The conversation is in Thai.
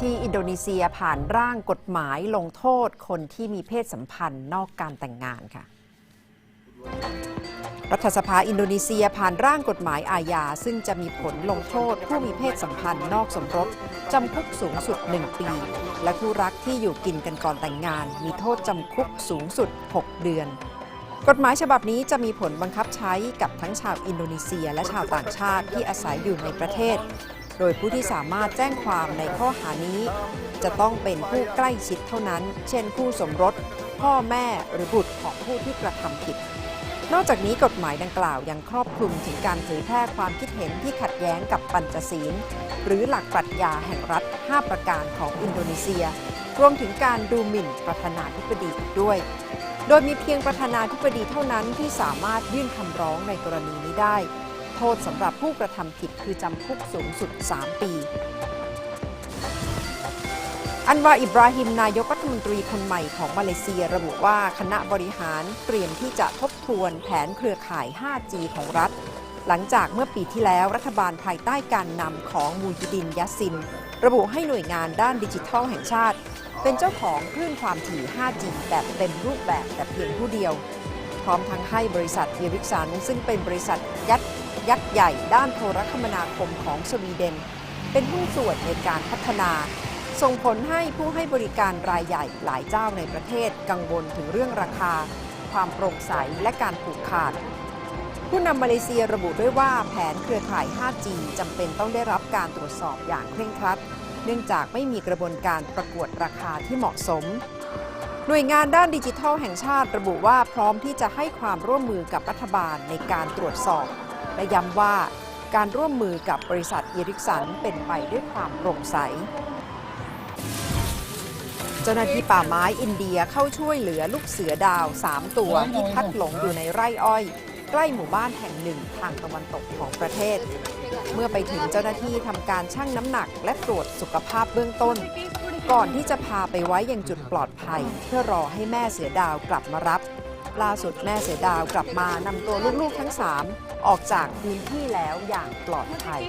ที่อินโดนีเซียผ่านร่างกฎหมายลงโทษคนที่มีเพศสัมพันธ์นอกการแต่งงานค่ะ รัฐสภาอินโดนีเซียผ่านร่างกฎหมายอาญาซึ่งจะมีผลลงโทษ ผู้มีเพศสัมพันธ์นอกสมรสจำคุกสูงสุด 1 ปี และคู่รักที่อยู่กินกันก่อนแต่งงาน มีโทษจำคุกสูงสุด 6 เดือนกฎหมายฉบับนี้จะมีผลบังคับใช้กับทั้งชาวอินโดนีเซียและชาวต่างชาติที่อาศัยอยู่ในประเทศ โดยผู้ที่สามารถแจ้งความในข้อหานี้ จะต้องเป็นผู้ใกล้ชิดเท่านั้น เช่นคู่สมรส พ่อแม่หรือบุตรของผู้ที่กระทำผิด นอกจากนี้กฎหมายดังกล่าวยังครอบคลุมถึงการเผยแพร่ความคิดเห็นที่ขัดแย้งกับปัญจศีล หรือหลักปรัชญาแห่งรัฐ 5 ประการของอินโดนีเซีย รวมถึงการดูหมิ่นประธานาธิบดีด้วย โดยมีเพียงประธานาธิบดีเท่านั้นที่สามารถยื่นคำร้องในกรณีนี้ได้ โทษสำหรับผู้กระทำผิดคือจำคุกสูงสุด 3 ปี อันวาอิบราฮิมนายกรัฐมนตรีคนใหม่ของมาเลเซียระบุว่าคณะบริหารเตรียมที่จะทบทวนแผนเครือข่าย 5G ของรัฐ หลังจากเมื่อปีที่แล้วรัฐบาลภายใต้การนำของมูฮิดินยัสซิน ระบุให้หน่วยงานด้านดิจิทัลแห่งชาติ เป็นเจ้าของคลื่นความถี่ 5G แบบเต็มรูปแบบแต่เพียงผู้เดียว ร้อมทั้งให้บริษัทเอริกสัน ซึ่งเป็นบริษัทยักษ์ยักษ์ใหญ่ด้านโทรคมนาคมของสวีเดน เป็นหุ้นส่วนในการพัฒนา ส่งผลให้ผู้ให้บริการรายใหญ่หลายเจ้าในประเทศกังวลถึงเรื่องราคา ความโปร่งใสและการผูกขาด ผู้นำมาเลเซียระบุด้วยว่าแผนเครือข่าย 5G จำเป็นต้องได้รับการตรวจสอบอย่างเคร่งครัด เนื่องจากไม่มีกระบวนการประกวดราคาที่เหมาะสม หน่วยงานด้านดิจิทัลแห่งชาติระบุว่าพร้อมที่จะให้ความร่วมมือกับรัฐบาลในการตรวจสอบ และย้ำว่าการร่วมมือกับบริษัทเอริกสันเป็นไปด้วยความโปร่งใส เจ้าหน้าที่ป่าไม้อินเดียเข้าช่วยเหลือลูกเสือดาว 3 ตัวที่พัดหลงอยู่ในไร่อ้อย ใกล้หมู่บ้านแห่งหนึ่งทางตะวันตกของประเทศ เมื่อไปถึงเจ้าหน้าที่ทำการชั่งน้ำหนักและตรวจสุขภาพเบื้องต้น ก่อนที่จะพาไปไว้ยังจุดปลอดภัย เพื่อรอให้แม่เสือดาวกลับมารับ ล่าสุดแม่เสือดาวกลับมานำตัวลูกๆทั้ง 3 ออกจากพื้นที่แล้วอย่างปลอดภัย